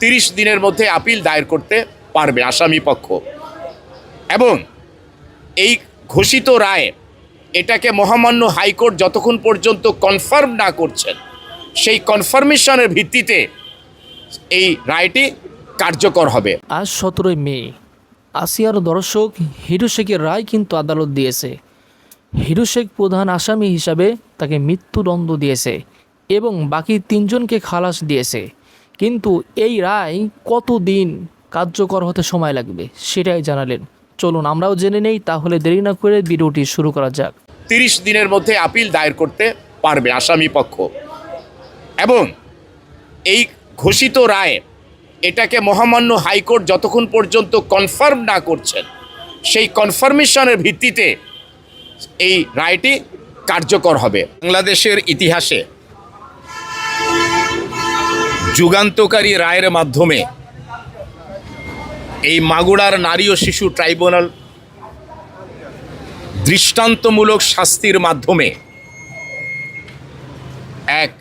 তিরিশ দিনের মধ্যে আপিল দায়ের করতে পারবে আসামি পক্ষ। এবং এই ঘোষিত রায় এটাকে মহামান্য হাইকোর্ট যতক্ষণ পর্যন্ত কনফার্ম না করছেন, সেই কনফার্মেশনের ভিত্তিতে এই রায়টি কার্যকর হবে। আজ সতেরোই মে, আসিয়ার দর্শক হিরো শেখের রায় কিন্তু আদালত দিয়েছে। হিরো শেখ প্রধান আসামি হিসাবে তাকে মৃত্যুদণ্ড দিয়েছে এবং বাকি তিনজনকে খালাস দিয়েছে। কিন্তু এই রায় কতদিন কার্যকর হতে সময় লাগবে সেটাই জানালেন। চলুন আমরাও জেনে নেই, তাহলে দেরি না করে ভিডিওটি শুরু করা যাক। তিরিশ দিনের মধ্যে আপিল দায়ের করতে পারবে আসামি পক্ষ। এবং এই ঘোষিত রায় এটাকে মহামান্য হাইকোর্ট যতক্ষণ পর্যন্ত কনফার্ম না করছেন, সেই কনফার্মেশনের ভিত্তিতে এই রায়টি কার্যকর হবে। বাংলাদেশের ইতিহাসে যুগান্তকারী রায়ের মাধ্যমে এই মাগুড়ার নারী ও শিশু ট্রাইব্যুনাল দৃষ্টান্তমূলক শাস্তির মাধ্যমে এক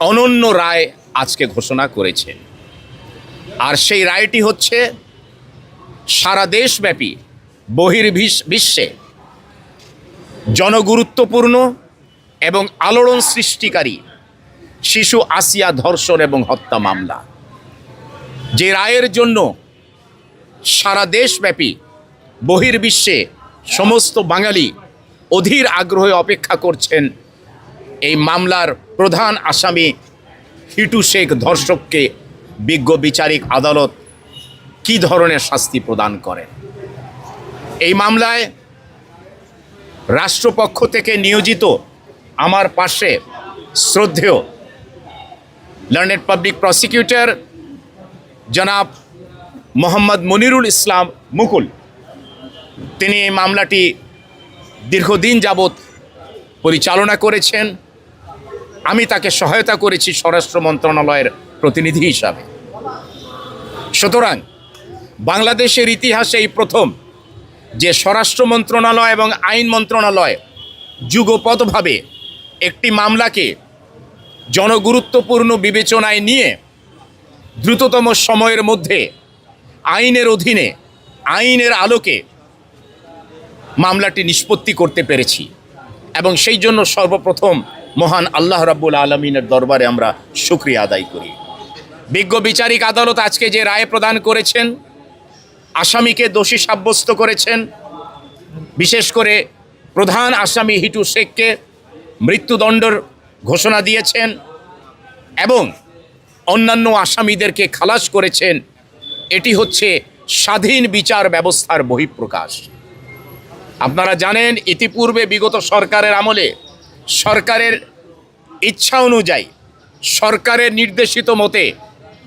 অনন্য রায় আজকে ঘোষণা করেছে। আর সেই রায়টি হচ্ছে, সারা দেশব্যাপী বহির্বিশ- বিশ্বে জনগুরুত্বপূর্ণ এবং আলোড়ন সৃষ্টিকারী শিশু আসিয়া ধর্ষণ এবং হত্যা মামলা। যে রায়ের জন্য সারা দেশব্যাপী বহির্বিশ্বে সমস্ত বাঙালি অধীর আগ্রহে অপেক্ষা করছেন এই মামলার প্রধান আসামি হিটু শেখ ধর্ষককে বিজ্ঞ বিচারিক আদালত কি ধরনের শাস্তি প্রদান করে? এই মামলায় রাষ্ট্রপক্ষ থেকে নিয়োজিত আমার পাশে শ্রদ্ধেয় লার্নেড পাবলিক প্রসিকিউটর জনাব মোহাম্মদ মনিরুল ইসলাম মুকুল। তিনি এই মামলাটি দীর্ঘদিন যাবৎ পরিচালনা করেছেন। আমি তাকে সহায়তা করেছি স্বরাষ্ট্র মন্ত্রণালয়ের প্রতিনিধি হিসাবে। সুতরাং বাংলাদেশের ইতিহাসে এই প্রথম যে স্বরাষ্ট্র মন্ত্রণালয় এবং আইন মন্ত্রণালয় যুগপথভাবে একটি মামলাকে জনগুরুত্বপূর্ণ বিবেচনায় নিয়ে দ্রুততম সময়ের মধ্যে আইনের অধীনে, আইনের আলোকে মামলাটি নিষ্পত্তি করতে পেরেছি এবং সেই জন্য সর্বপ্রথম মহান আল্লাহ রাব্বুল আলমিনের দরবারে আমরা শুক্রিয়া আদায় করি। বিজ্ঞ বিচারিক আদালত আজকে যে রায় প্রদান করেছেন, আসামিকে দোষী সাব্যস্ত করেছেন, বিশেষ করে প্রধান আসামি হিটু শেখকে মৃত্যুদণ্ডর ঘোষণা দিয়েছেন এবং অন্যান্য আসামিদেরকে খালাস করেছেন, এটি হচ্ছে স্বাধীন বিচার ব্যবস্থার বহিঃপ্রকাশ। আপনারা জানেন, ইতিপূর্বে বিগত সরকারের আমলে সরকারের ইচ্ছা অনুযায়ী সরকারের নির্দেশিত মতে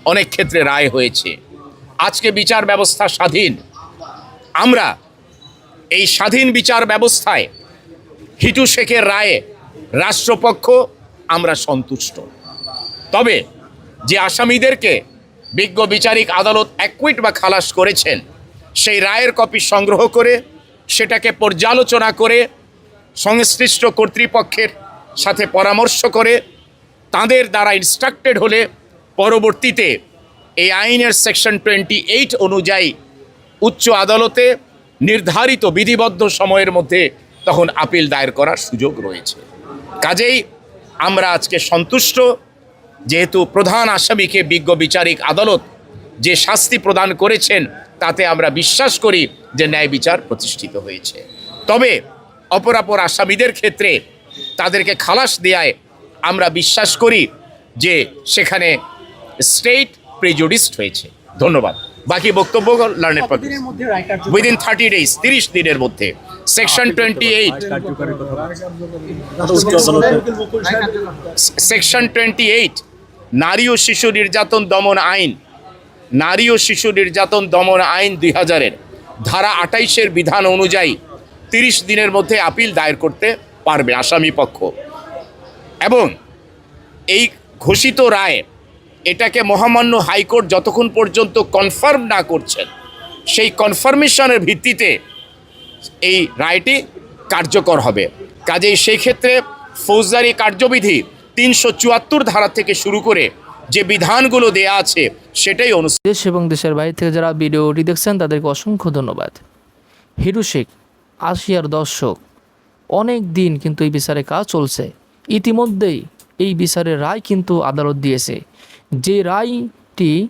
অনেক ক্ষেত্রে রায় হয়েছে। আজকে বিচার ব্যবস্থা স্বাধীন। আমরা এই স্বাধীন বিচার ব্যবস্থায় হিটু শেখের রায়ে রাষ্ট্রপক্ষ আমরা সন্তুষ্ট। তবে যে আসামিদেরকে বিজ্ঞ বিচারিক আদালত অ্যাকুইট বা খালাস করেছেন, সেই রায়ের কপি সংগ্রহ করে, সেটাকে পর্যালোচনা করে, সংশ্লিষ্ট কর্তৃপক্ষের সাথে পরামর্শ করে, তাদের দ্বারা ইনস্ট্রাক্টেড হলে পরবর্তীতে এই আইনের সেকশন টোয়েন্টি এইট অনুযায়ী উচ্চ আদালতে নির্ধারিত বিধিবদ্ধ সময়ের মধ্যে তখন আপিল দায়ের করার সুযোগ রয়েছে। কাজেই আমরা আজকে সন্তুষ্ট, যেহেতু প্রধান আসামিকে বিজ্ঞ বিচারিক আদালত যে শাস্তি প্রদান করেছেন, তাতে আমরা বিশ্বাস করি যে ন্যায় বিচার প্রতিষ্ঠিত হয়েছে। তবে অপরাপর আসামিদের ক্ষেত্রে তাদেরকে খালাস দেয়ায় আমরা বিশ্বাস করি যে সেখানে স্টেট প্রেজুডিস্ট হয়েছে। ধন্যবাদ। বাকি বক্তব্য লার্নেড রায় কার্যকর উইদিন থার্টি ডেজ তিরিশ দিনের মধ্যে। Section twenty eight section twenty eight নারী ও শিশু নির্যাতন দমন আইন। নারী ও শিশু নির্যাতন দমন আইন দুই হাজারের। ধারা আটাইশের বিধান অনুযায়ী তিরিশ দিনের মধ্যে আপিল দায়ের করতে পারবে আসামি পক্ষ এবং এই ঘোষিত রায় এটাকে মহামান্য হাইকোর্ট যতক্ষণ পর্যন্ত কনফার্ম না করছেন, সেই কনফার্মেশনের ভিত্তিতে এই রায়টি কার্যকর হবে। কাজেই সেই ক্ষেত্রে ফৌজদারি কার্যবিধি তিনশো চুয়াত্তর ধারা থেকে শুরু করে যে বিধানগুলো দেয়া আছে, সেটাই অনুষ্ঠিত দেশ এবং দেশের বাইরে থেকে যারা ভিডিওটি দেখছেন, তাদেরকে অসংখ্য ধন্যবাদ। হিরু শেখ, আসিয়ার দর্শক, অনেক দিন কিন্তু এই বিচারে কাজ চলছে। ইতিমধ্যেই এই বিচারের রায় কিন্তু আদালত দিয়েছে। যে রায়টি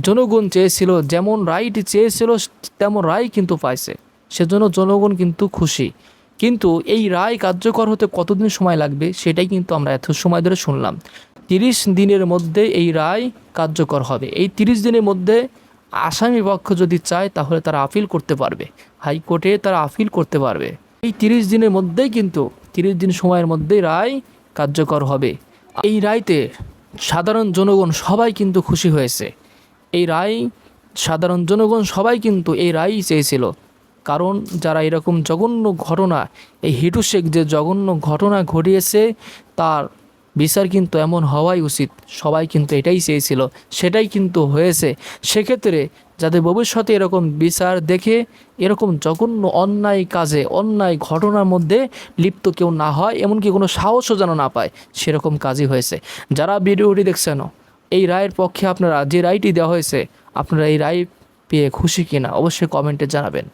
জনগণ চেয়েছিল, যেমন রায়টি চেয়েছিল, তেমন রায় কিন্তু পাইছে। সেজন্য জনগণ কিন্তু খুশি। কিন্তু এই রায় কার্যকর হতে কতদিন সময় লাগবে, সেটাই কিন্তু আমরা এত সময় ধরে শুনলাম। তিরিশ দিনের মধ্যে এই রায় কার্যকর হবে। এই তিরিশ দিনের মধ্যে আসামি পক্ষ যদি চায়, তাহলে তারা আপিল করতে পারবে। হাইকোর্টে তারা আপিল করতে পারবে। এই তিরিশ দিনের মধ্যেই কিন্তু, তিরিশ দিন সময়ের মধ্যেই রায় কার্যকর হবে। এই রায়তে সাধারণ জনগণ সবাই কিন্তু খুশি হয়েছে। এই রায়, সাধারণ জনগণ সবাই কিন্তু এই রায়ই চেয়েছিল। কারণ যারা এরকম জঘন্য ঘটনা, এই হিটু শেখ যে জঘন্য ঘটনা ঘটিয়েছে, তার বিচার কিন্তু এমন হওয়াই উচিত। সবাই কিন্তু এটাই চেয়েছিল, সেটাই কিন্তু হয়েছে। সেক্ষেত্রে যাতে ভবিষ্যতে এরকম বিচার দেখে এরকম জঘন্য অন্যায় কাজে, অন্যায় ঘটনার মধ্যে লিপ্ত কেউ না হয়, এমনকি কোনো সাহসও যেন না পায়, সেরকম কাজই হয়েছে। যারা ভিডিওটি দেখছেন এই রায়ের পক্ষে আপনারা যে রায়টি দেওয়া হয়েছে, আপনারা এই রায় পেয়ে খুশি কিনা, অবশ্যই কমেন্টে জানাবেন।